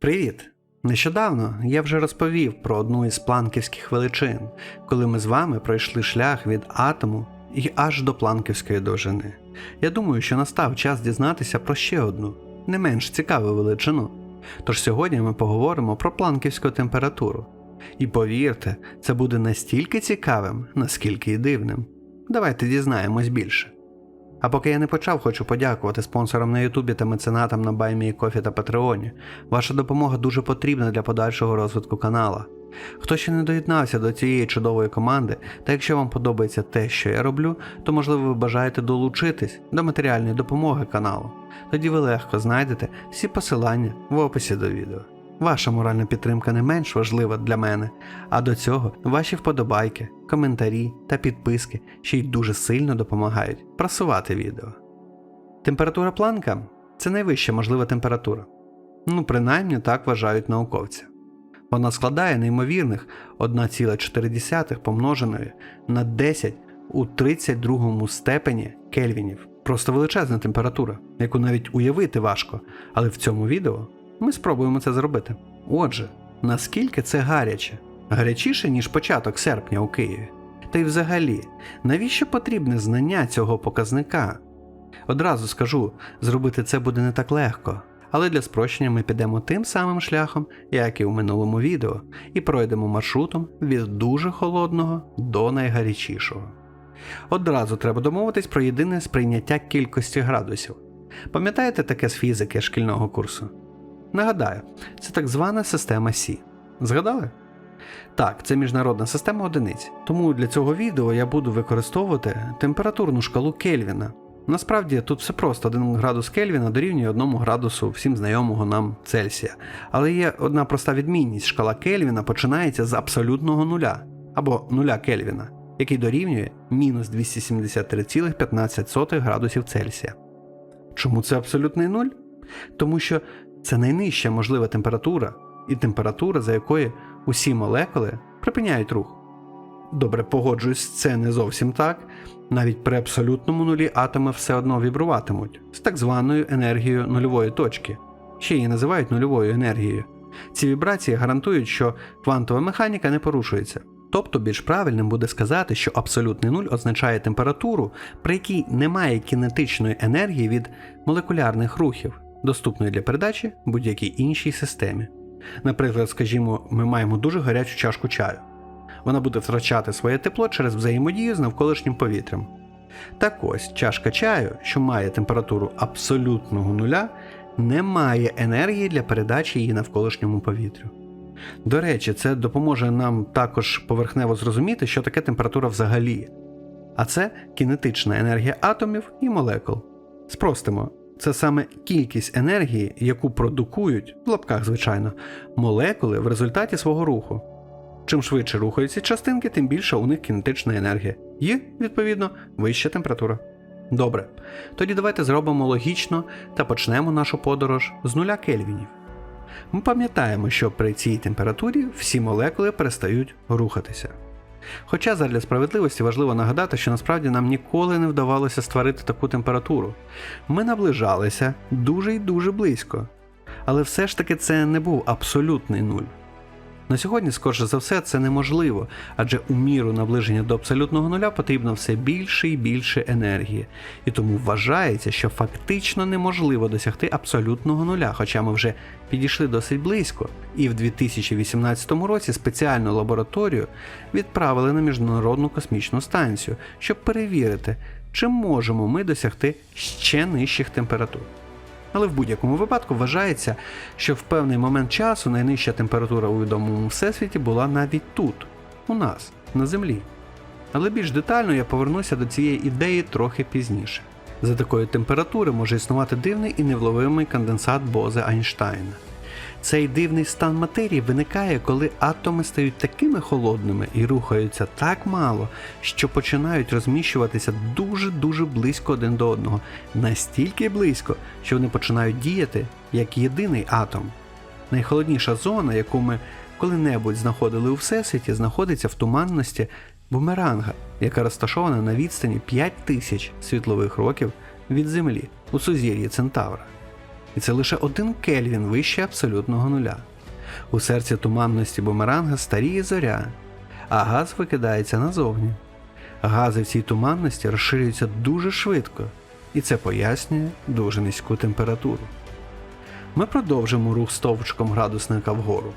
Привіт! Нещодавно я вже розповів про одну із планківських величин, коли ми з вами пройшли шлях від атому і аж до планківської довжини. Я думаю, що настав час дізнатися про ще одну, не менш цікаву величину. Тож сьогодні ми поговоримо про планківську температуру. І повірте, це буде настільки цікавим, наскільки і дивним. Давайте дізнаємось більше. А поки я не почав, хочу подякувати спонсорам на Ютубі та меценатам на Баймі Кофі та Патреоні. Ваша допомога дуже потрібна для подальшого розвитку канала. Хто ще не доєднався до цієї чудової команди, та якщо вам подобається те, що я роблю, то можливо ви бажаєте долучитись до матеріальної допомоги каналу. Тоді ви легко знайдете всі посилання в описі до відео. Ваша моральна підтримка не менш важлива для мене, а до цього ваші вподобайки, коментарі та підписки ще й дуже сильно допомагають просувати відео. Температура планка це найвища можлива температура. Ну, принаймні так вважають науковці. Вона складає неймовірних 1,4 помноженої на 10 у 32 степені кельвінів. Просто величезна температура, яку навіть уявити важко, але в цьому відео ми спробуємо це зробити. Отже, наскільки це гаряче? Гарячіше, ніж початок серпня у Києві. Та й взагалі, навіщо потрібне знання цього показника? Одразу скажу, зробити це буде не так легко, але для спрощення ми підемо тим самим шляхом, як і у минулому відео, і пройдемо маршрутом від дуже холодного до найгарячішого. Одразу треба домовитись про єдине сприйняття кількості градусів. Пам'ятаєте таке з фізики шкільного курсу? Нагадаю, це так звана система Сі. Згадали? Так, це міжнародна система одиниць, тому для цього відео я буду використовувати температурну шкалу Кельвіна. Насправді тут все просто 1 градус Кельвіна дорівнює 1 градусу всім знайомого нам Цельсія. Але є одна проста відмінність: шкала Кельвіна починається з абсолютного нуля або нуля Кельвіна, який дорівнює мінус 273,15 градусів Цельсія. Чому це абсолютний нуль? Тому що це найнижча можлива температура і температура, за якої усі молекули припиняють рух. Добре, погоджуюсь, це не зовсім так. Навіть при абсолютному нулі атоми все одно вібруватимуть з так званою енергією нульової точки, ще її називають нульовою енергією. Ці вібрації гарантують, що квантова механіка не порушується. Тобто більш правильним буде сказати, що абсолютний нуль означає температуру, при якій немає кінетичної енергії від молекулярних рухів, доступної для передачі будь-якій іншій системі. Наприклад, скажімо, ми маємо дуже гарячу чашку чаю. Вона буде втрачати своє тепло через взаємодію з навколишнім повітрям. Так ось, чашка чаю, що має температуру абсолютного нуля, не має енергії для передачі її навколишньому повітрю. До речі, це допоможе нам також поверхнево зрозуміти, що таке температура взагалі. А це кінетична енергія атомів і молекул. Спростимо, це саме кількість енергії, яку продукують, в лапках, звичайно, молекули в результаті свого руху. Чим швидше рухаються частинки, тим більше у них кінетична енергія і, відповідно, вища температура. Добре, тоді давайте зробимо логічно та почнемо нашу подорож з нуля кельвінів. Ми пам'ятаємо, що при цій температурі всі молекули перестають рухатися. Хоча задля справедливості важливо нагадати, що насправді нам ніколи не вдавалося створити таку температуру. Ми наближалися дуже й дуже близько. Але все ж таки це не був абсолютний нуль. На сьогодні, скорше за все, це неможливо, адже у міру наближення до абсолютного нуля потрібно все більше і більше енергії, і тому вважається, що фактично неможливо досягти абсолютного нуля, хоча ми вже підійшли досить близько, і в 2018 році спеціальну лабораторію відправили на Міжнародну космічну станцію, щоб перевірити, чи можемо ми досягти ще нижчих температур. Але в будь-якому випадку вважається, що в певний момент часу найнижча температура у відомому всесвіті була навіть тут, у нас, на Землі. Але більш детально я повернуся до цієї ідеї трохи пізніше. За такої температури може існувати дивний і невловимий конденсат Бозе Айнштайна. Цей дивний стан матерії виникає, коли атоми стають такими холодними і рухаються так мало, що починають розміщуватися дуже-дуже близько один до одного, настільки близько, що вони починають діяти як єдиний атом. Найхолодніша зона, яку ми коли-небудь знаходили у всесвіті, знаходиться в туманності бумеранга, яка розташована на відстані 5000 світлових років від Землі у сузір'ї Центавра. І це лише один Кельвін вище абсолютного нуля. У серці туманності бумеранга старіє зоря, а газ викидається назовні. Гази в цій туманності розширюються дуже швидко, і це пояснює дуже низьку температуру. Ми продовжимо рух стовпчиком градусника вгору,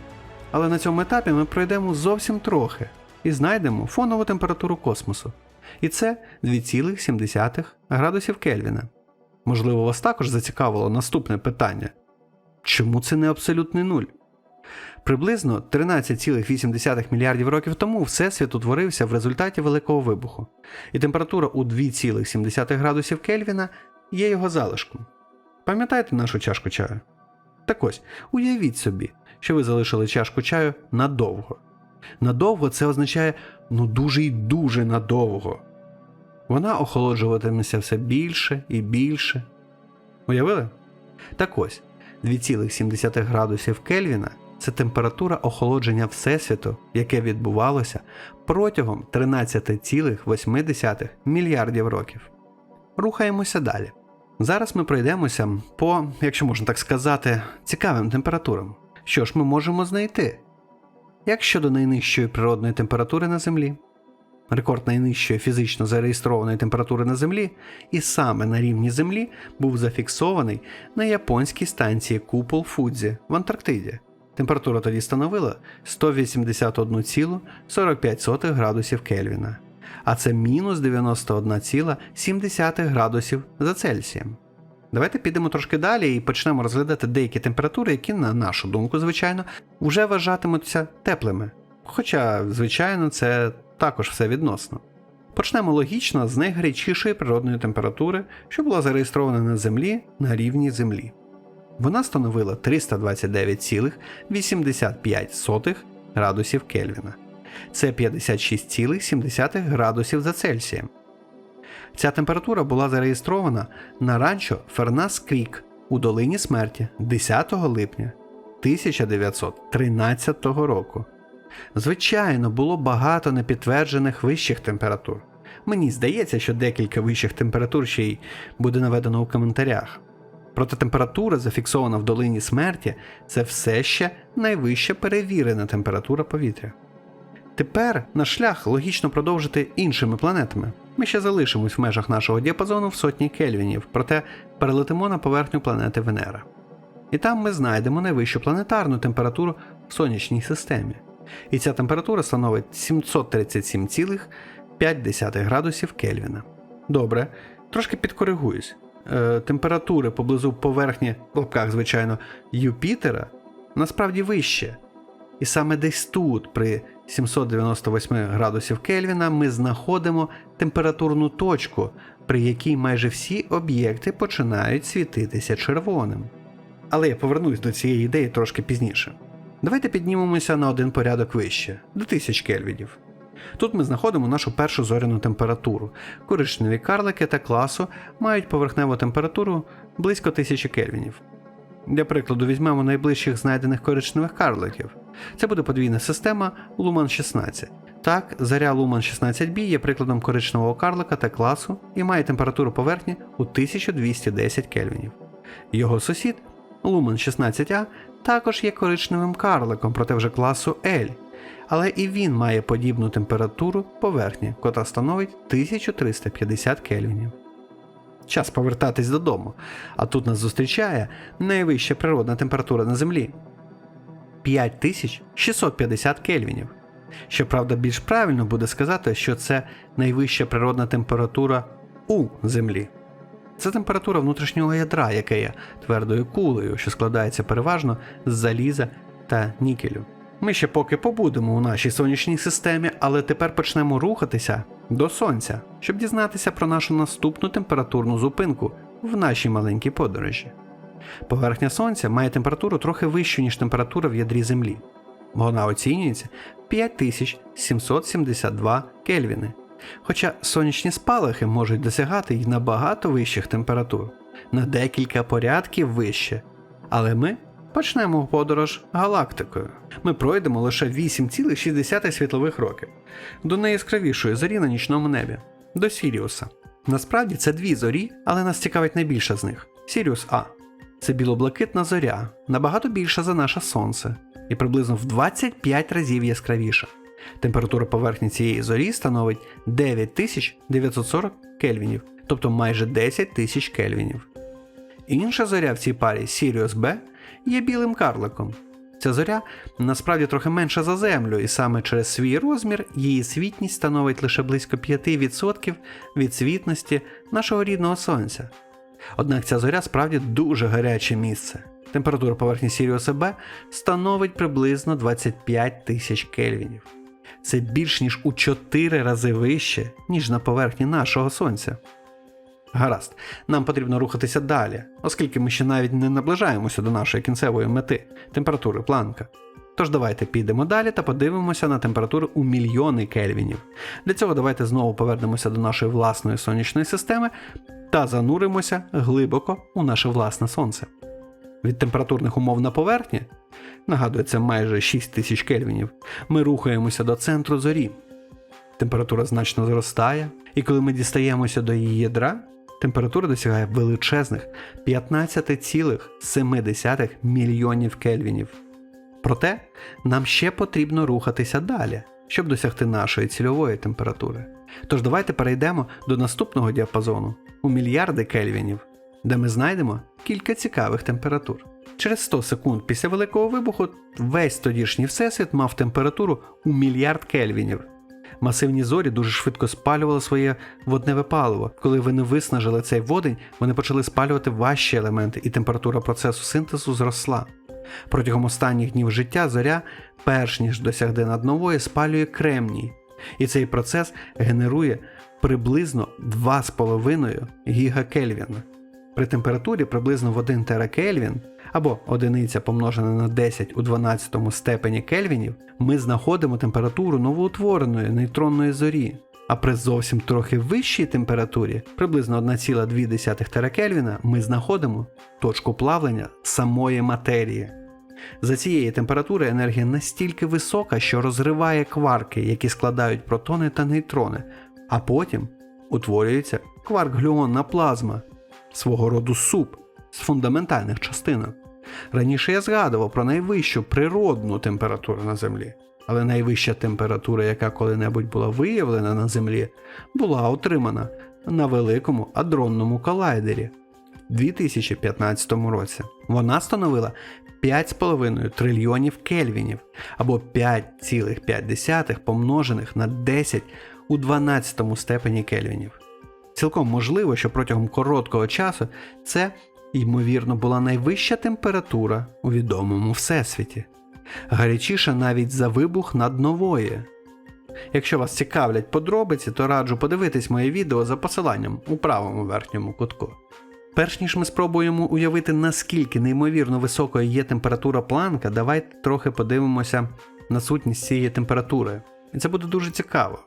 але на цьому етапі ми пройдемо зовсім трохи і знайдемо фонову температуру космосу. І це 2,7 градусів Кельвіна. Можливо, вас також зацікавило наступне питання: чому це не абсолютний нуль? Приблизно 13,8 мільярдів років тому Всесвіт утворився в результаті Великого вибуху, і температура у 2,7 градусів Кельвіна є його залишком. Пам'ятаєте нашу чашку чаю? Так ось, уявіть собі, що ви залишили чашку чаю надовго. Надовго це означає ну дуже й дуже надовго. Вона охолоджуватиметься все більше і більше. Уявили? Так ось, 2,7 градусів Кельвіна це температура охолодження Всесвіту, яке відбувалося протягом 13,8 мільярдів років. Рухаємося далі. Зараз ми пройдемося по, якщо можна так сказати, цікавим температурам. Що ж ми можемо знайти? Як щодо найнижчої природної температури на Землі? Рекорд найнижчої фізично зареєстрованої температури на Землі, і саме на рівні Землі був зафіксований на японській станції Купол Фудзі в Антарктиді. Температура тоді становила 181,45 градусів Кельвіна, а це мінус 91,7 градусів за Цельсієм. Давайте підемо трошки далі і почнемо розглядати деякі температури, які, на нашу думку, звичайно, вже вважатимуться теплими. Хоча, звичайно, це також все відносно. Почнемо логічно з найгарячішої природної температури, що була зареєстрована на Землі на рівні Землі. Вона становила 329,85 градусів Кельвіна. Це 56,7 градусів за Цельсієм. Ця температура була зареєстрована на ранчо Фернас Крік у долині смерті 10 липня 1913 року. Звичайно, було багато непідтверджених вищих температур. Мені здається, що декілька вищих температур ще й буде наведено у коментарях. Проте температура, зафіксована в долині смерті, це все ще найвища перевірена температура повітря. Тепер наш шлях логічно продовжити іншими планетами. Ми ще залишимось в межах нашого діапазону в сотні кельвінів, проте перелетимо на поверхню планети Венера. І там ми знайдемо найвищу планетарну температуру в сонячній системі. І ця температура становить 737,5 градусів Кельвіна. Добре, трошки підкоригуюсь. Е, температури поблизу поверхні, в лапках, звичайно, Юпітера насправді вище. І саме десь тут, при 798 градусів Кельвіна, ми знаходимо температурну точку, при якій майже всі об'єкти починають світитися червоним. Але я повернусь до цієї ідеї трошки пізніше. Давайте піднімемося на один порядок вище, до 1000 кельвінів. Тут ми знаходимо нашу першу зоряну температуру. Коричневі карлики та класу мають поверхневу температуру близько 1000 кельвінів. Для прикладу, візьмемо найближчих знайдених коричневих карликів. Це буде подвійна система Luman 16. Так, заря Luman 16b є прикладом коричневого карлика та класу і має температуру поверхні у 1210 кельвінів. Його сусід Luman 16a також є коричневим карликом, проте вже класу L, але і він має подібну температуру поверхні, котра становить 1350 кельвінів. Час повертатись додому, а тут нас зустрічає найвища природна температура на Землі 5650 кельвінів. Щоправда, більш правильно буде сказати, що це найвища природна температура у Землі. Це температура внутрішнього ядра, яке є твердою кулею, що складається переважно з заліза та нікелю. Ми ще поки побудемо у нашій сонячній системі, але тепер почнемо рухатися до Сонця, щоб дізнатися про нашу наступну температурну зупинку в нашій маленькій подорожі. Поверхня Сонця має температуру трохи вищу, ніж температура в ядрі Землі. Вона оцінюється 5772 кельвіни. Хоча сонячні спалахи можуть досягати й набагато вищих температур, на декілька порядків вище. Але ми почнемо подорож галактикою. Ми пройдемо лише 8,6 світлових років до найяскравішої зорі на нічному небі до Сіріуса. Насправді це дві зорі, але нас цікавить найбільша з них Сіріус А. Це білоблакитна зоря, набагато більша за наше сонце, і приблизно в 25 разів яскравіша. Температура поверхні цієї зорі становить 9940 кельвінів, тобто майже 10 тисяч кельвінів. Інша зоря в цій парі Sirius B є білим карликом. Ця зоря насправді трохи менша за Землю, і саме через свій розмір її світність становить лише близько 5% від світності нашого рідного Сонця. Однак ця зоря справді дуже гаряче місце. Температура поверхні Сіріуса Б становить приблизно 25 тисяч кельвінів. Це більш ніж у 4 рази вище, ніж на поверхні нашого Сонця. Гаразд, нам потрібно рухатися далі, оскільки ми ще навіть не наближаємося до нашої кінцевої мети температури планка. Тож давайте підемо далі та подивимося на температури у мільйони кельвінів. Для цього давайте знову повернемося до нашої власної сонячної системи та зануримося глибоко у наше власне сонце. Від температурних умов на поверхні, нагадую, це майже 6 тисяч кельвінів, ми рухаємося до центру зорі. Температура значно зростає, і коли ми дістаємося до її ядра, температура досягає величезних 15,7 мільйонів кельвінів. Проте нам ще потрібно рухатися далі, щоб досягти нашої цільової температури. Тож давайте перейдемо до наступного діапазону у мільярди кельвінів, де ми знайдемо кілька цікавих температур. Через 100 секунд після Великого вибуху весь тодішній всесвіт мав температуру у мільярд кельвінів. Масивні зорі дуже швидко спалювали своє водневе паливо. Коли вони виснажили цей водень, вони почали спалювати важчі елементи, і температура процесу синтезу зросла. Протягом останніх днів життя зоря, перш ніж досягне наднової, спалює кремній, і цей процес генерує приблизно 2,5 гігакельвіна. При температурі приблизно в 1 теракельвін або одиниця помножена на 10 у 12 степені кельвінів, ми знаходимо температуру новоутвореної нейтронної зорі. А при зовсім трохи вищій температурі, приблизно 1,2 теракельвіна, ми знаходимо точку плавлення самої матерії. За цієї температури енергія настільки висока, що розриває кварки, які складають протони та нейтрони, а потім утворюється кварк-глюонна плазма, свого роду суп з фундаментальних частинок. Раніше я згадував про найвищу природну температуру на Землі, але найвища температура, яка коли-небудь була виявлена на Землі, була отримана на великому адронному колайдері в 2015 році. Вона становила 5,5 трильйонів кельвінів або 5,5 помножених на 10 у 12 степені кельвінів. Цілком можливо, що протягом короткого часу це, ймовірно, була найвища температура у відомому всесвіті, гарячіша навіть за вибух над нової. Якщо вас цікавлять подробиці, то раджу подивитись моє відео за посиланням у правому верхньому кутку. Перш ніж ми спробуємо уявити, наскільки неймовірно високою є температура планка, давайте трохи подивимося на сутність цієї температури. І це буде дуже цікаво.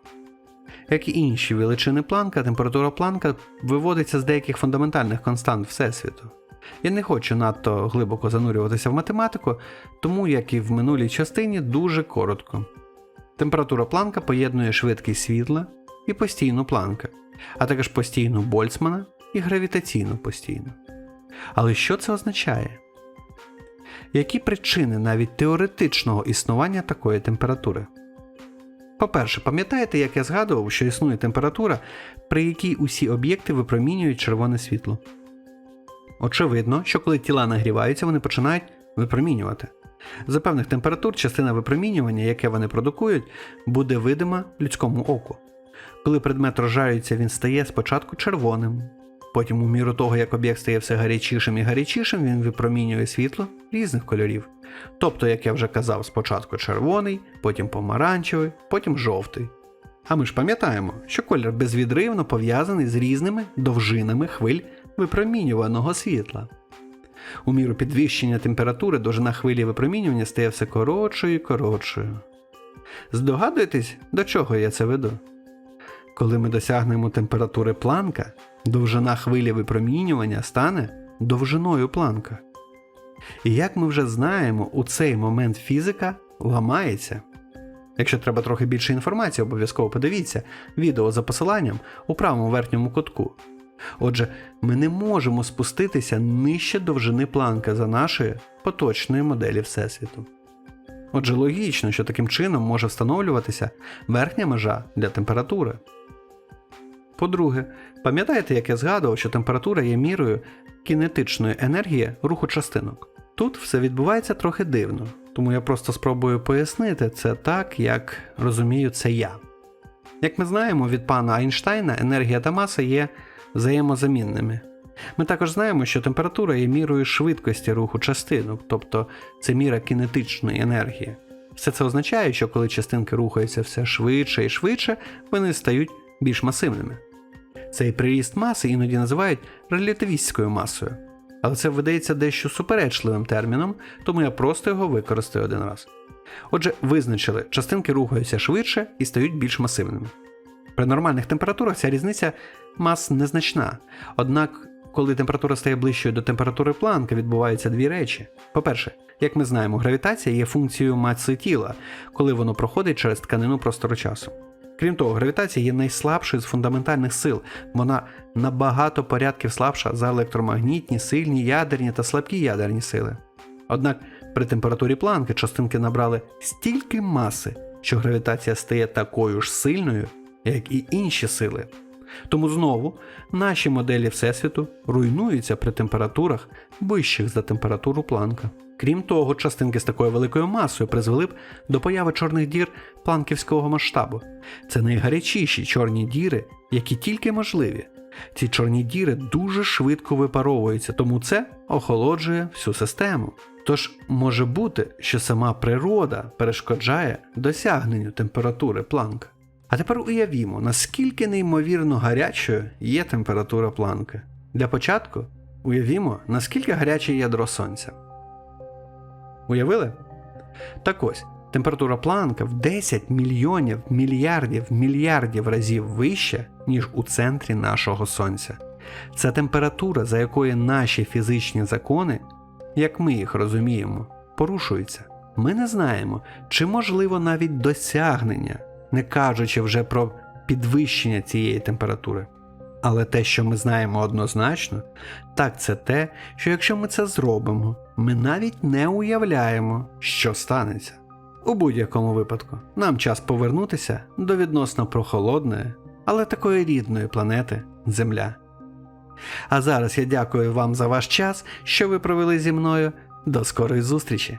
Як і інші величини планка, температура планка виводиться з деяких фундаментальних констант Всесвіту. Я не хочу надто глибоко занурюватися в математику, тому, як і в минулій частині, дуже коротко. Температура планка поєднує швидкість світла і постійну планка, а також постійну Больцмана і гравітаційну постійну. Але що це означає? Які причини навіть теоретичного існування такої температури? По-перше, пам'ятаєте, як я згадував, що існує температура, при якій усі об'єкти випромінюють червоне світло? Очевидно, що коли тіла нагріваються, вони починають випромінювати. За певних температур частина випромінювання, яке вони продукують, буде видима людському оку. Коли предмет розжарюється, він стає спочатку червоним. Потім, у міру того, як об'єкт стає все гарячішим і гарячішим, він випромінює світло різних кольорів. Тобто, як я вже казав, спочатку червоний, потім помаранчевий, потім жовтий. А ми ж пам'ятаємо, що колір безвідривно пов'язаний з різними довжинами хвиль випромінюваного світла. У міру підвищення температури довжина хвилі випромінювання стає все коротшою і коротшою. Здогадуєтесь, до чого я це веду? Коли ми досягнемо температури планка, довжина хвилі випромінювання стане довжиною планка. І як ми вже знаємо, у цей момент фізика ламається. Якщо треба трохи більше інформації, обов'язково подивіться відео за посиланням у правому верхньому кутку. Отже, ми не можемо спуститися нижче довжини планка за нашої поточної моделі Всесвіту. Отже, логічно, що таким чином може встановлюватися верхня межа для температури. По-друге, пам'ятаєте, як я згадував, що температура є мірою кінетичної енергії руху частинок. Тут все відбувається трохи дивно, тому я просто спробую пояснити це так, як розумію це я. Як ми знаємо від пана Айнштайна, енергія та маса є взаємозамінними. Ми також знаємо, що температура є мірою швидкості руху частинок, тобто це міра кінетичної енергії. Все це означає, що коли частинки рухаються все швидше і швидше, вони стають більш масивними. Цей приріст маси іноді називають релятивістською масою, але це видається дещо суперечливим терміном, тому я просто його використаю один раз. Отже, визначили, частинки рухаються швидше і стають більш масивними. При нормальних температурах ця різниця мас незначна. Однак, коли температура стає ближчою до температури планка, відбуваються дві речі. По-перше, як ми знаємо, гравітація є функцією маси тіла, коли воно проходить через тканину простору часу. Крім того, гравітація є найслабшою з фундаментальних сил, вона набагато порядків слабша за електромагнітні, сильні ядерні та слабкі ядерні сили. Однак при температурі планки частинки набрали стільки маси, що гравітація стає такою ж сильною, як і інші сили. Тому знову наші моделі Всесвіту руйнуються при температурах вищих за температуру планка. Крім того, частинки з такою великою масою призвели б до появи чорних дір планківського масштабу. Це найгарячіші чорні діри, які тільки можливі. Ці чорні діри дуже швидко випаровуються, тому це охолоджує всю систему. Тож може бути, що сама природа перешкоджає досягненню температури планка. А тепер уявімо, наскільки неймовірно гарячою є температура планки. Для початку уявімо, наскільки гаряче ядро сонця. Уявили? Так ось, температура планка в 10 мільйонів мільярдів мільярдів разів вища, ніж у центрі нашого сонця. Це температура, за якої наші фізичні закони, як ми їх розуміємо, порушуються. Ми не знаємо, чи можливо навіть досягнення, не кажучи вже про підвищення цієї температури. Але те, що ми знаємо однозначно, так це те, що якщо ми це зробимо, ми навіть не уявляємо, що станеться. У будь-якому випадку, нам час повернутися до відносно прохолодної, але такої рідної планети Земля. А зараз я дякую вам за ваш час, що ви провели зі мною. До скорої зустрічі!